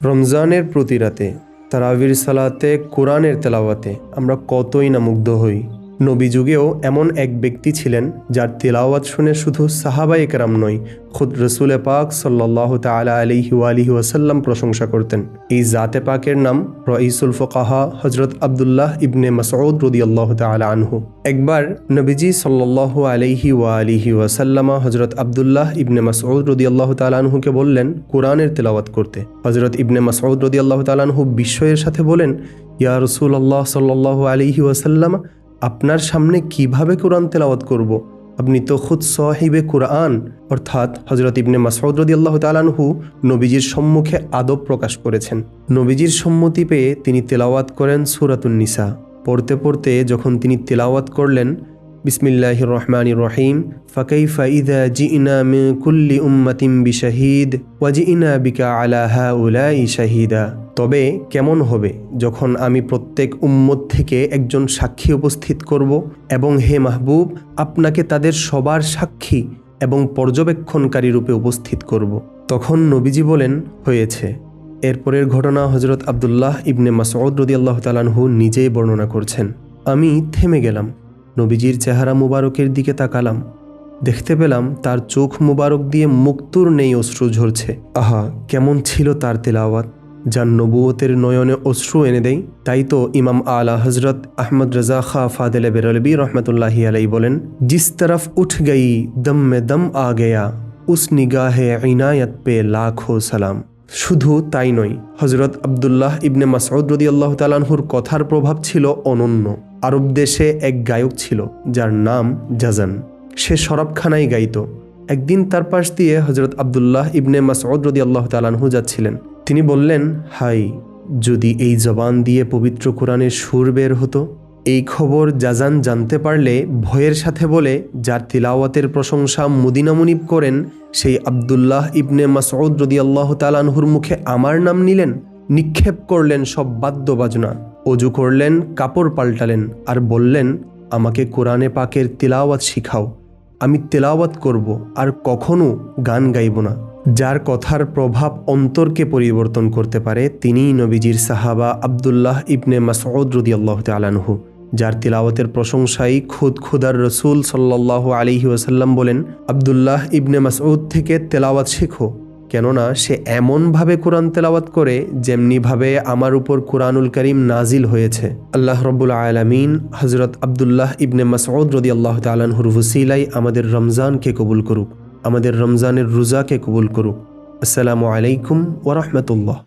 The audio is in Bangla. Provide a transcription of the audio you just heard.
রমজানের প্রতি রাতে তারাবির সালাতে কোরআনের তেলাওয়াতে আমরা কতই না মুগ্ধ হই। নবী যুগেও এমন এক ব্যক্তি ছিলেন যার তেলাওয়াত শুনে শুধু সাহাবাই একরাম নয়, খুদ রসুলে পাক সাল্লাহ তালা আলিহি আলিহি ওয়াসাল্লাম প্রশংসা করতেন। এই জাতে পাকের নাম রঈসুল ফকাহা হজরত আবদুল্লাহ ইবনে মাসউদ রদি আল্লাহ তালা আনহু। একবার নবীজি সাল্লাহ আলিহি ওয়া আলিহি ওয়াসাল্লামা হজরত আবদুল্লাহ ইবনে মাসউদ রদি আল্লাহ তালানহুকে বললেন, কোরআনের তেলাওয়াত করতে। হজরত ইবনে মাসউদ রদি আল্লাহ তালানহু বিস্ময়ের সাথে বলেন, ইয়া রসুল আল্লাহ সাল্লাহ আলিহি ওয়াসাল্লামা আপনার সামনে কীভাবে কোরআন তেলাওয়াত করব। আপনি তো খুদ সাহিবে কোরআন, অর্থাৎ হজরত ইবনে মাসউদ রদি আল্লাহ তালানহু নবীজির সম্মুখে আদব প্রকাশ করেছেন নবীজির সম্মতি পেয়ে তিনি তেলাওয়াত করেন সুরাতুন নিসা পড়তে পড়তে যখন তিনি তেলাওয়াত করলেন বিসমিল্লাহ রহমান রহিম ফাকাইফা ইদা জিইনা মে কুল্লি উম্মাতিম বিশাহিদ ওয়াজিইনা বিকা আলা হা উলাই শাহিদা। তবে কেমন হবে যখন আমি প্রত্যেক উম্মত থেকে একজন সাক্ষী উপস্থিত করব এবং হে মাহবুব, আপনাকে তাদের সবার সাক্ষী এবং পর্যবেক্ষণকারী রূপে উপস্থিত করব। তখন নবীজি বলেন, হয়েছে। এরপরের ঘটনা হজরত আবদুল্লাহ ইবনে মাসউদ রদি আল্লাহ তালানহু নিজেই বর্ণনা করছেন। আমি থেমে গেলাম। নবীজির চেহারা মুবারকের দিকে তাকালাম। দেখতে পেলাম তার চোখ মুবারক দিয়ে মুক্তুর নেই অশ্রু ঝরছে। আহা, কেমন ছিল তার তেলাওয়াত। যার নবুয়তের নয়নে অশ্রু এনে দেয় তাই তো ইমাম আলা হজরত আহমদ রাজা খা ফাদেলে বেরলবি রহমতুল্লাহি আলাই বলেন, জিস তরফ উঠ গই দম মে দম আ গয়া, উস নিগাহে ইনায়ত পে লাখো সালাম। শুধু তাই নয় হজরত আবদুল্লাহ ইবনে মাসউদ রদি আল্লাহ তালানহুর কথার প্রভাব ছিল অনন্য। আরব দেশে এক গায়ক ছিল, যার নাম জাজান। সে শরাবখানায় গাইত। একদিন তার পাশ দিয়ে হজরত আবদুল্লাহ ইবনে মাসউদ রদি আল্লাহ তালানহু যাচ্ছিলেন। তিনি বললেন, হাই, যদি এই জবান দিয়ে পবিত্র কোরআনের সুর বের হতো? এই খবর জাজান জানতে পারলে ভয়ের সাথে বলে, যার তিলাওয়াতের প্রশংসা মুদিনা মুনিব করেন, সেই আবদুল্লাহ ইবনে মাসউদ রদি আল্লাহ তালানহুর মুখে আমার নাম নিলেন। নিক্ষেপ করলেন সব বাদ্য বাজনা অজু করলেন, কাপড় পাল্টালেন আর বললেন, আমাকে কোরআনে পাকের তিলাওয়াত শিখাও। আমি তেলাওয়াত করব, আর কখনো গান গাইব না। যার কথার প্রভাব অন্তরকে পরিবর্তন করতে পারে তিনিই নবীজির সাহাবা আবদুল্লাহ ইবনে মাসউদ রদি আল্লাহ তালানহু যার তিলাওয়াতের প্রশংসাই খুদ খুদার রসুল সাল্লাহ আলিহি ওয়াসাল্লাম বলেন, আবদুল্লাহ ইবনে মাসউদ থেকে তেলাওয়াত শেখো, কেননা সে এমনভাবে কোরআন তেলাওয়াত করে যেমনিভাবে আমার উপর কোরআনুল করিম নাজিল হয়েছে। আল্লাহ রব্বুল আলমিন হজরত আবদুল্লাহ ইবনে মাসউদ রদি আল্লাহ তালানহুর হুসিলাই আমাদের রমজানকে কবুল করুক। আমাদের রমজানের রোজাকে কবুল করুক। আসসালামু আলাইকুম ওরহমতুল্লাহ